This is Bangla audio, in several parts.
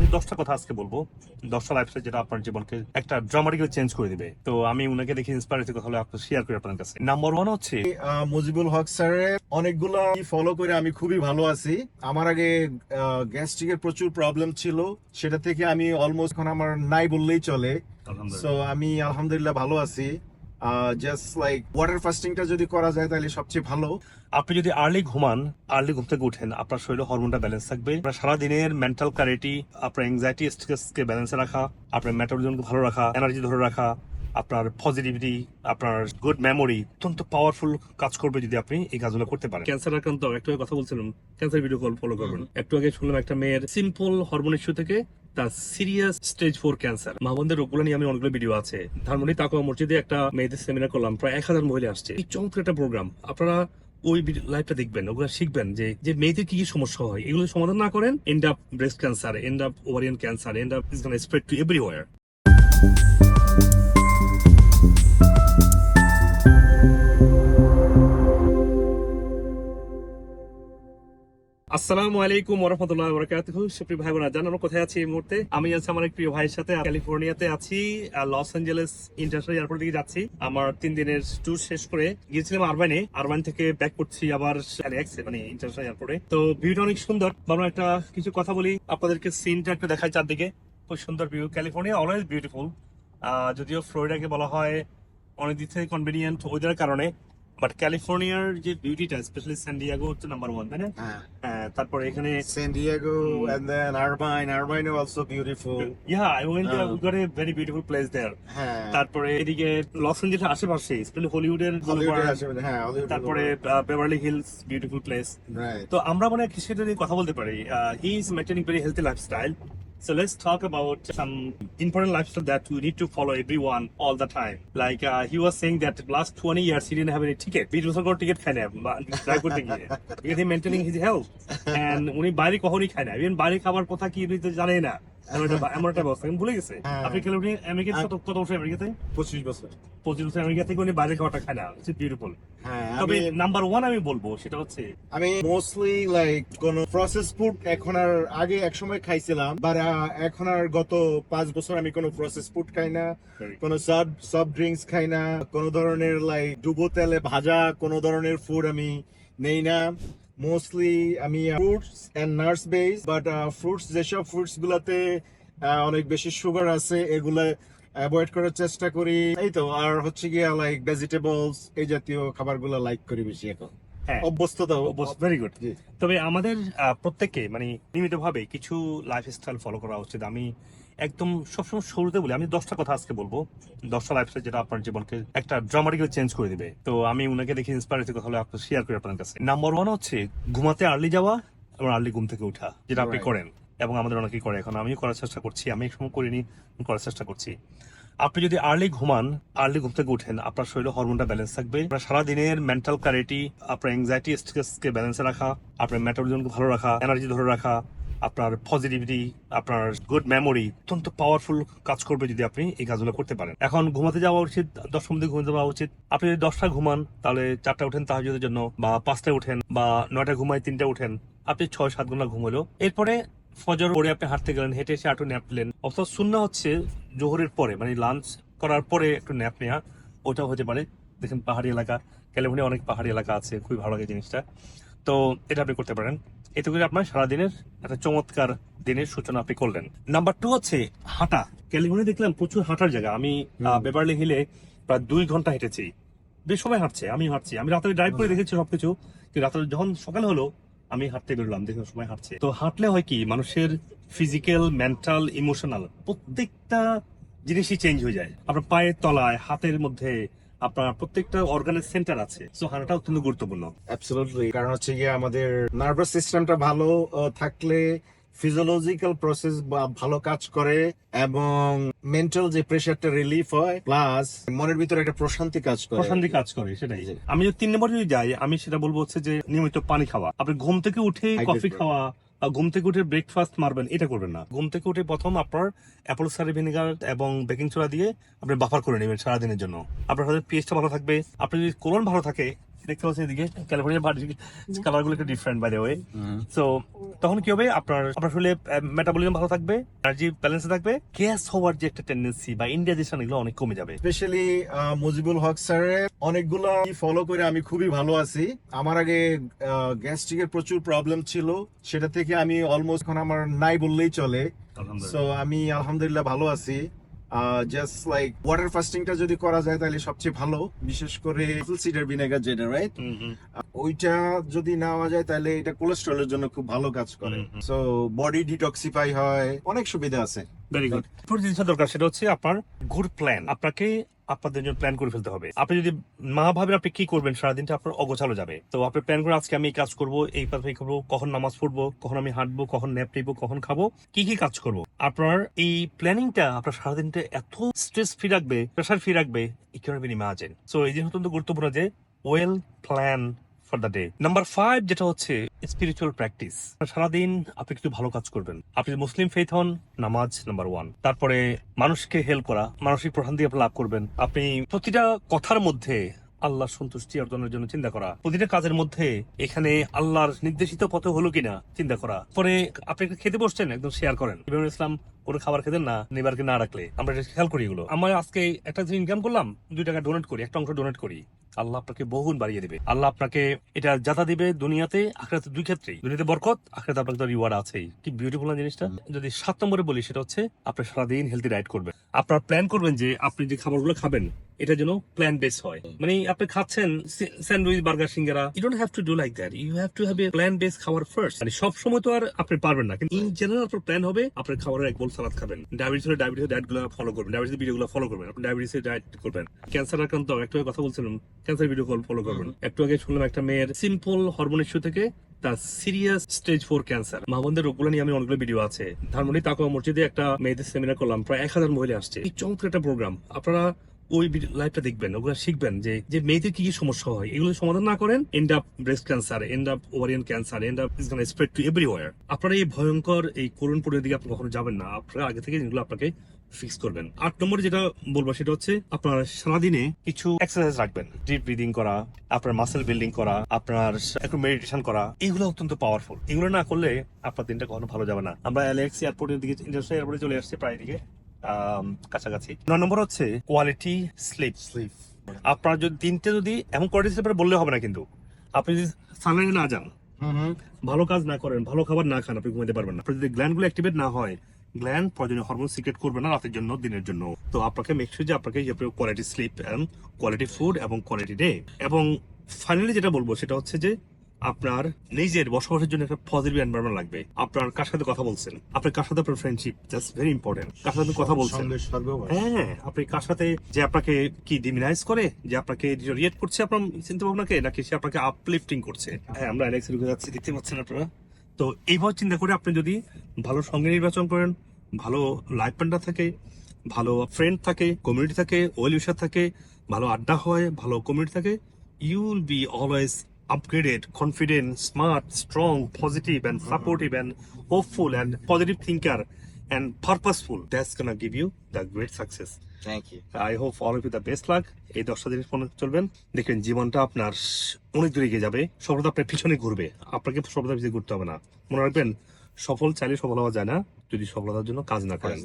আমি দশটা কথা আজকে বলব। দশটা লাইফস্টাইল যেটা আপনার জীবনকে একটা ড্রামাটিক্যালি চেঞ্জ করে দিবে। তো আমি উনাকে দেখে ইন্সপায়ার হয়েছি কথা হলে আপনার শেয়ার করি আপনার কাছে। নাম্বার ওয়ান হচ্ছে মুজিবুল হক স্যারের অনেকগুলো ফলো করে আমি খুবই ভালো আছি। আমার আগে গ্যাস্ট্রিকের প্রচুর প্রবলেম ছিল। সেটা থেকে আমি অলমোস্ট এখন আমার নাই বললেই চলে। সো আমি আলহামদুলিল্লাহ ভালো আছি। জাস্ট লাইক ওয়াটার ফাস্টিংটা যদি করা যায় তাহলে সবচেয়ে ভালো। আপনি যদি আর্লি ঘুমান আর্লি ঘুম থেকে উঠেন আপনার শরীরে হরমোনটা ব্যালেন্স থাকবে। আপনার সারাদিনের মেন্টাল ক্যারিটি আপনার এংজাইটি স্ট্রেসকে ব্যালেন্সে রাখা আপনার মেটাবলিজমকে ভালো রাখা এনার্জি ধরে রাখা আপনার পজিটিভিটি আপনার গুড মেমোরি অত্যন্ত পাওয়ারফুল কাজ করবে যদি আপনি এই কাজগুলো করতে পারেন। ক্যান্সার আক্রান্ত একটু আগে কথা বলছিলাম ক্যান্সার ভিডিও কল ফলো করবেন। একটু আগে শুনলাম একটা মেয়ের সিম্পল হরমোন ইস্যু থেকে তার স্টেজ ফোর ক্যান্সার নিয়ে আমি অনেকগুলো ভিডিও আছে। একটা মেয়েদের সেমিনার করলাম, প্রায় এক হাজার মহিলা আসছে। এই একটা প্রোগ্রাম আপনারা ওই দেখবেন, ওগুলো শিখবেন যে মেয়েদের কি কি সমস্যা হয় সমাধান না করেন end up breast cancer end up ovarian cancer end up spread to everywhere আসসালামু আলাইকুম ওরহমতুল্লাহ বরকাতুহ। সুপ্রিয় ভাই বোনা জানানো কোথায় আছি এই মুহূর্তে? আমি আছি আমার এক প্রিয় ভাইয়ের সাথে, ক্যালিফোর্নিয়াতে আছি লস অ্যাঞ্জেলেস ইন্টারন্যাশনাল এয়ারপোর্ট থেকে যাচ্ছি। আমার তিন দিনের ট্যুর শেষ করে গিয়েছিলাম আরবাইনে আরবাইন থেকে ব্যাক করছি আবার মানে ইন্টারন্যাশনাল এয়ারপোর্টে তো ভিউটা অনেক সুন্দর। ভাবলাম একটা কিছু কথা বলি, আপনাদেরকে সিনটা একটু দেখায় চারদিকে। খুব সুন্দর ভিউ ক্যালিফোর্নিয়া অলওয়েজ বিউটিফুল যদিও ফ্লোরিডাকে বলা হয় অনেক দিক থেকে কনভিনিয়েন্ট ওয়েদারের কারণে। বাট ক্যালিফোর্নিয়ার যে বিউটিটা স্পেশালি স্যান ডিয়াগো হচ্ছে নাম্বার ওয়ান তাই না? হ্যাঁ, তারপরে এখানে San Diego and then Irvine. Irvine is also beautiful. yeah I went there Uh. we got a very beautiful place there. হ্যাঁ। তারপরে এদিকে লস এঞ্জেলসের আশেপাশে স্পেশালি হলিউডের হ্যাঁ তারপরে বেভারলি হিলস বিউটিফুল প্লেস তো আমরা মানে সেটা নিয়ে কথা বলতে পারি he is maintaining very healthy lifestyle So let's talk about some important lifestyle that we need to follow everyone all the time. Like uh, he was saying that last 20 years he didn't have any ticket. We also got ticket drive করতে গিয়ে because he maintaining his health. And উনি বাইরে কখনই খায় ইভেন বাইরে খাবার কথা কি তো জানেই না এমন একটা- আমি ভুলে গেছে। আপনি ক্যালিফোর্নিয়া আমেরিকাতে কত কত বছর আমেরিকাতে? পঁচিশ বছর। পঁচিশ বছর আমেরিকা থেকে উনি বাইরে খাবারটা খায় না। ইটস বিউটিফুল তবে নাম্বার ওয়ান আমি বলব সেটা হচ্ছে আমি মোস্টলি লাইক কোন প্রসেস ফুড এখন আর আগে এক সময় খাইছিলাম বাট এখন আর গত পাঁচ বছর আমি কোনো প্রসেস ফুড খাই না কোনো সব সফট ড্রিঙ্কস খাই না কোনো ধরনের লাইক ডুবো তেলে ভাজা কোনো ধরনের ফুড আমি নেই না। মোস্টলি আমি fruits and nuts base but fruits যেসব ফ্রুটস গুলাতে অনেক বেশি সুগার আছে এগুলো অ্যাভয়েড করার চেষ্টা করি। এই তো আর হচ্ছে গিয়া লাইক ভেজিটেবলস এই জাতীয় খাবারগুলো লাইক করি বেশি এখন। হ্যাঁ। অভ্যস্ততা ভেরি গুড জি। তবে আমাদের আহ, প্রত্যেককে মানে নিয়মিত ভাবে কিছু লাইফস্টাইল ফলো করা উচিত। আমি একদম সবসময় শুরুতে বলি আমি দশটা কথা আজকে বলব। দশটা লাইফস্টাইল যেটা আপনার জীবনকে একটা ড্রামাটিক্যালি চেঞ্জ করে দিবে। তো আমি উনাকে দেখে ইন্সপায়ার হয়েছি কথা হলে আপনার শেয়ার করি আপনার কাছে। নাম্বার ওয়ান হচ্ছে ঘুমাতে আর্লি যাওয়া এবং আর্লি ঘুম থেকে ওঠা যেটা আপনি করেন এবং আমাদের অনেকেই করে। এখন আমিও করার চেষ্টা করছি আমি এক সময় করিনি করার চেষ্টা করছি। আপনি যদি আর্লি ঘুমান আর্লি ঘুম থেকে উঠেন আপনার শরীরে হরমোনটা ব্যালেন্স থাকবে। আপনার সারাদিনের মেন্টাল ক্যারিটি আপনার এংজাইটি স্ট্রেসকে ব্যালেন্সে রাখা আপনার মেটাবলিজমকে ভালো রাখা এনার্জি ধরে রাখা আপনার পজিটিভিটি আপনার গুড মেমোরি অত্যন্ত পাওয়ারফুল কাজ করবে যদি আপনি এই কাজগুলো করতে পারেন। এখন ঘুমাতে যাওয়া উচিত, দশটার মধ্যে ঘুমাতে যাওয়া উচিত। আপনি যদি দশটা ঘুমান, তাহলে চারটা উঠেন তাহাজুদের জন্য, বা পাঁচটায় উঠেন, বা নয়টা ঘুমায় তিনটা উঠেন। আপনি ছয়, সাত ঘণ্টা ঘুম হলো এরপরে ফজর পরে আপনি হাঁটতে গেলেন, হেঁটে এসে একটু ন্যাপ নিলেন। অর্থাৎ শূন্য হচ্ছে জোহরের পরে মানে লাঞ্চ করার পরে একটু ন্যাপ নেওয়া ওটাও হতে পারে। দেখেন পাহাড়ি এলাকা ক্যালিফোর্নিয়া অনেক পাহাড়ি এলাকা আছে, খুবই ভালো লাগে জিনিসটা। তো এটা আপনি করতে পারেন। এতে করে আপনার সারাদিনের একটা চমৎকার দিনের সূচনা আপনি করলেন। নাম্বার টু হচ্ছে হাঁটা। ক্যালিফোর্নিয়া দেখলাম প্রচুর হাঁটার জায়গা। আমি আহ, বেভারলি হিলে প্রায় দুই ঘণ্টা হেঁটেছি। বেশ সময় হাঁটছে আমি হাঁটছি। আমি রাতে ড্রাইভ করে দেখেছি সবকিছু কিন্তু রাতে যখন সকাল হলো আমি হাঁটতে বেরোলাম দেখে সময় হাঁটছে। তো হাঁটলে হয় কি মানুষের ফিজিক্যাল মেন্টাল ইমোশনাল প্রত্যেকটা জিনিসই চেঞ্জ হয়ে যায়। আপনার পায়ের তলায় হাতের মধ্যে আপনার প্রত্যেকটা অর্গানের সেন্টার আছে। সো হাঁটাটা অত্যন্ত গুরুত্বপূর্ণ। অ্যাবসলুটলি কারণ হচ্ছে গিয়ে আমাদের নার্ভাস সিস্টেমটা ভালো থাকলে ফিজিওলজিক্যাল প্রসেস ভালো কাজ করে এবং মেন্টাল যে প্রেশারটা রিলিফ হয় প্লাস মনের ভিতরে একটা প্রশান্তি কাজ করে। প্রশান্তি কাজ করে সেটাই। আমি যদি তিন নম্বর যদি যাই আমি সেটা বলব হচ্ছে যে নিয়মিত পানি খাওয়া। আপনি ঘুম থেকে উঠে কফি খাওয়া বা ঘুম থেকে উঠে ব্রেকফাস্ট মারবেন এটা করবেন না। ঘুম থেকে উঠে প্রথম আপনার অ্যাপল সারি ভিনেগার এবং বেকিং সোডা দিয়ে আপনি বাফার করে নেবেন সারাদিনের জন্য। আপনার হয়তো পিএইচটা ভালো থাকবে। আপনার যদি কোলন ভালো থাকে দেখতে পাচ্ছেন এদিকে ক্যালিফোর্নিয়া বাড়ির কালারগুলো একটু ডিফারেন্ট বাই ওয়ে সো তখন কি হবে? আপনার আপনার আসলে মেটাবলিজম ভালো থাকবে এনার্জি ব্যালেন্সে থাকবে। গ্যাস হওয়ার যে একটা টেন্ডেন্সি বা ইন্ডিয়াজেশন এগুলো অনেক কমে যাবে। স্পেশালি মুজিবুল হক স্যারের অনেকগুলো ফলো করে আমি খুবই ভালো আছি। আমার আগে গ্যাস্ট্রিকের প্রচুর প্রবলেম ছিল। সেটা থেকে আমি অলমোস্ট এখন আমার নাই বললেই চলে। সো আমি আলহামদুলিল্লাহ ভালো আছি। জাস্ট লাইক ওয়াটার ফাস্টিংটা যদি করা যায় তাহলে সবচেয়ে ভালো। বিশেষ করে সিডার ভিনেগার যেটা রাইট। ওইটা যদি নেওয়া যায় তাহলে এটা কোলেস্ট্রলের জন্য খুব ভালো কাজ করে। সো বডি ডিটক্সিফাই হয় অনেক সুবিধা আছে। ভেরি গুড দরকার সেটা হচ্ছে আপনার গুড প্ল্যান আপনাকে আপনাদের জন্য প্ল্যান করে ফেলতে হবে। আপনি যদি মা ভাবেন আপনি কি করবেন, সারাদিনটা আপনার অগোছালো যাবে। তো আপনি প্ল্যান করে আজকে আমি এই কাজ করব, এই কাজ করব, কখন নামাজ পড়ব, কখন আমি হাঁটবো, কখন ন্যাপ নিবো, কখন খাব, কি কি কাজ করব। আপনার এই প্ল্যানিংটা আপনার সারাদিনটা এত স্ট্রেস ফ্রি রাখবে প্রেশার ফ্রি রাখবে ইকোনমি ইমাজিন সো এই জিনিস অত্যন্ত গুরুত্বপূর্ণ যে well plan for the day number five যেটা হচ্ছে স্পিরিচুয়াল প্র্যাকটিস সারাদিন আপনি কিছু ভালো কাজ করবেন। আপনি মুসলিম ফেথ হন, নামাজ নাম্বার ওয়ান তারপরে মানুষকে হেল্প করা, মানসিক প্রশান্তি আপনি লাভ করবেন। আপনি প্রতিটা কথার মধ্যে আল্লাহ সন্তুষ্টি অর্জনের জন্য চিন্তা করা। প্রতিটা কাজের মধ্যে এখানে আল্লাহর নির্দেশিত পথ হলো কিনা চিন্তা করা। পরে আপনি খেতে বসছেন, একদম শেয়ার করেন। ইব্রাহিম ইসলাম খাবার খেতেন না, নেবারকে না রাখলে। আমরা খেয়াল করি এগুলো। আমরা আজকে একটা ইনকাম করলাম, দুই টাকা ডোনেট করি, একটা অংশ ডোনেট করি। আল্লাহ আপনাকে বহুগুণ বাড়িয়ে দিবে। আল্লাহ আপনাকে এটা যাতা দিবে দুনিয়াতে আখড়াতে দুই ক্ষেত্রেই। দুনিয়াতে বরকত আখড়াতে আপনাকে তো রিওয়ার্ড আছেই। কি বিউটিফুল জিনিসটা? যদি সাত নম্বরে বলি, সেটা হচ্ছে আপনি সারাদিন হেলদি ডায়েট করবেন। আপনার প্ল্যান করবেন যে আপনি যে খাবারগুলো খাবেন এটা যেন প্ল্যান বেস হয় মানে আপনি খাচ্ছেন sandwich burger singara you don't have to do like that you have to have a plan base খাবার ফার্স্ট মানে সব সময় তো আর আপনি পারবেন না। কিন্তু ইন জেনারেল আপনার প্ল্যান হবে আপনার খাবারের এক বোল সালাদ খাবেন। ডায়াবেটিস হলে ডায়াবেটিস ডায়েটগুলো ফলো করবেন। ডায়াবেটিস ভিডিও গুলো ফলো করবেন। আপনি ডায়াবেটিস ডায়েট করবেন। ক্যান্সার আক্রান্ত একটু আগে কথা বলছিলাম ক্যান্সার ভিডিও কল ফলো করবেন। একটু আগে শুনলাম একটা মেয়ের সিম্পল হরমোন ইস্যু থেকে তার সিরিয়াস স্টেজ ফোর ক্যান্সার মা বোনদের রোগগুলো নিয়ে আমি অনেকগুলো ভিডিও আছে। ধানমন্ডি তাকুয়া মসজিদে একটা মেয়েদের সেমিনার করলাম প্রায় এক হাজার মহিলা আসছে। এই চমৎকার একটা প্রোগ্রাম আপনারা ওই লাইফটা দেখবেন, ওগুলো শিখবেন যে যে মেয়েদের কি কি সমস্যা হয়, এগুলো সমাধান না করেন end up breast cancer end up ovarian cancer end up is gonna spread to everywhere আপনারা এই ভয়ঙ্কর এই করুণ পরিণতির দিকে আপনি কখনো যাবেন না, আপনারা আগে থেকে এগুলো আপনাকে ফিক্স করবেন। আট নম্বরে যেটা বলব সেটা হচ্ছে, আপনার সারাদিনে কিছু এক্সারসাইজ রাখবেন। ডিপ ব্রিদিং করা, আপনার মাসেল বিল্ডিং করা, আপনার একটু মেডিটেশন করা, এগুলো অত্যন্ত পাওয়ারফুল এগুলো না করলে আপনার দিনটা কখনো ভালো যাবে না। আমরা এলএক্স এয়ারপোর্টের দিকে ইন্টারন্যাশনাল এয়ারপোর্টে চলে আসছি প্রায় দিকে কাছাকাছি। নয় নম্বর হচ্ছে কোয়ালিটি স্লিপ স্লিপ আপনার যদি তিনটে যদি এমন কোয়ালিটি স্লিপের বললে হবে না কিন্তু। আপনি যদি সানলাইটে না যান হুম হুম। ভালো কাজ না করেন ভালো খাবার না খান আপনি ঘুমাতে পারবেন না। আপনার যদি গ্ল্যান্ডগুলো অ্যাক্টিভেট না হয় গ্ল্যান্ড প্রয়োজনীয় হরমোন সিক্রেট করবে না রাতের জন্য দিনের জন্য। তো আপনাকে মেক যে আপনাকে quality sleep and quality food এবং কোয়ালিটি ডে এবং ফাইনালি যেটা বলব সেটা হচ্ছে যে আপনার নিজের বসবাসের জন্য একটা পজিটিভ এনভায়রনমেন্ট লাগবে। আপনার কার সাথে কথা বলছেন? আপনার কার সাথে আপনার ফ্রেন্ডশিপ জাস্ট ভেরি ইম্পর্টেন্ট কার সাথে কথা বলছেন? হ্যাঁ আপনি কার সাথে যে আপনাকে কি ডিমিনাইজ করে যে আপনাকে রিয়েক্ট করছে আপনার চিন্তা ভাবনাকে নাকি সে আপনাকে আপলিফটিং করছে? হ্যাঁ আমরা অ্যালেক্সের ঢুকে যাচ্ছি দেখতে পাচ্ছেন আপনারা। তো এইভাবে চিন্তা করে আপনি যদি ভালো সঙ্গে নির্বাচন করেন ভালো লাইফ পার্টনার থাকে ভালো ফ্রেন্ড থাকে কমিউনিটি থাকে ওয়েল উইশার থাকে ভালো আড্ডা হয় ভালো কমিউনিটি থাকে you will be always upgraded, confident, smart, strong, positive, and supportive, and hopeful, and positive thinker, and purposeful. That's gonna give you the great success. Thank you I hope all of you the best luck এই দশটা জিনিস মনে চলবেন। দেখবেন জীবনটা আপনার অনেক দূরে এগিয়ে যাবে। সফলতা আপনার পিছনে ঘুরবে। আপনাকে সফলতা পিছনে ঘুরতে হবে না। মনে রাখবেন সফল চাইলে সফল হওয়া যায় না যদি সফলতার জন্য কাজ না করেন।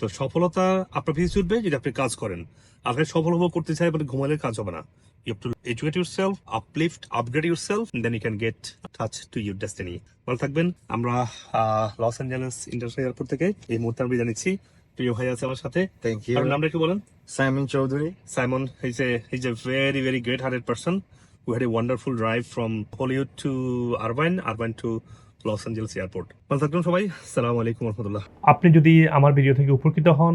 তো সফলতা আপনার পিছিয়ে ছুটবে যদি আপনি কাজ করেন। আপনি সফল হব করতে চাই মানে ঘুমালে কাজ হবে না। You to educate yourself uplift upgrade yourself then you can get touch to your destiny ভালো থাকবেন। আমরা লস অ্যাঞ্জেলেস ইন্টারন্যাশনাল এয়ারপোর্ট থেকে এই মুহূর্তে আমি নিচ্ছি। প্রিয় ভাই আছে আমার সাথে। থ্যাংক ইউ আপনার নামটা একটু বলেন। Simon Chowdhury Simon is a he's a very very great hearted person who had a wonderful drive from Hollywood to Irvine, Irvine to Los Angeles Airport. ভালো থাকবেন সবাই। সালাম আলাইকুম রহমতুল্লাহ। আপনি যদি আমার ভিডিও থেকে উপকৃত হন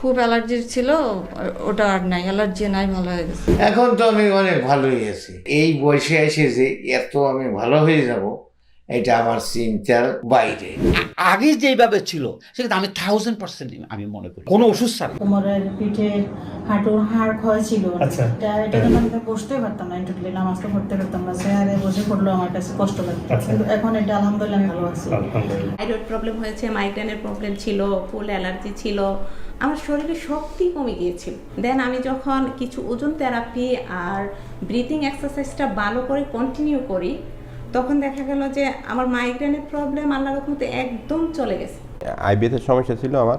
খুব অ্যালার্জি ছিল ওটা আর নাই অ্যালার্জি নাই ভালো হয়ে গেছে। এখন তো আমি অনেক ভালোই আছি। এই বয়সে এসে যে এত আমি ভালো হয়ে যাব এটা আমার চিন্তার বাইরে। আগে যেভাবে ছিল সেটা আমি থাউজেন্ড পার্সেন্ট আমি মনে করি। কোনো ওষুধ ছাড়া। কোমরের পিঠে হাঁটুর হাড় ক্ষয় ছিল। আচ্ছা। এটা এটা জন্য আমি বসতে পারতাম না টোটালি নামাজটা পড়তে পারতাম না পড়লেও আমার কাছে কষ্ট লাগতো। আচ্ছা। কিন্তু এখন এটা আলহামদুলিল্লাহ আমি ভালো আছি। থাইরয়েড প্রবলেম হয়েছে মাইগ্রেনের প্রবলেম ছিল ফুল অ্যালার্জি ছিল। আমার শরীরে শক্তি কমে গিয়েছিল। দেন আমি যখন কিছু ওজন থেরাপি আর ব্রিথিং এক্সারসাইজটা ভালো করে কন্টিনিউ করি তখন দেখা গেল যে আমার মাইগ্রেনের প্রবলেম আল্লাহ রকমতে একদম চলে গেছে। আইবিএসের সমস্যা ছিল আমার।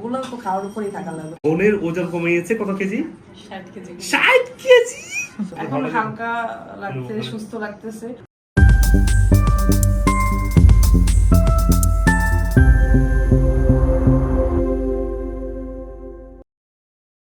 ওগুলো তো খাওয়ার উপরেই থাকা লাগবে। বোনের ওজন কমিয়েছে কত কেজি? ষাট কেজি। ষাট কেজি? এখন হালকা লাগতেছে সুস্থ লাগতেছে।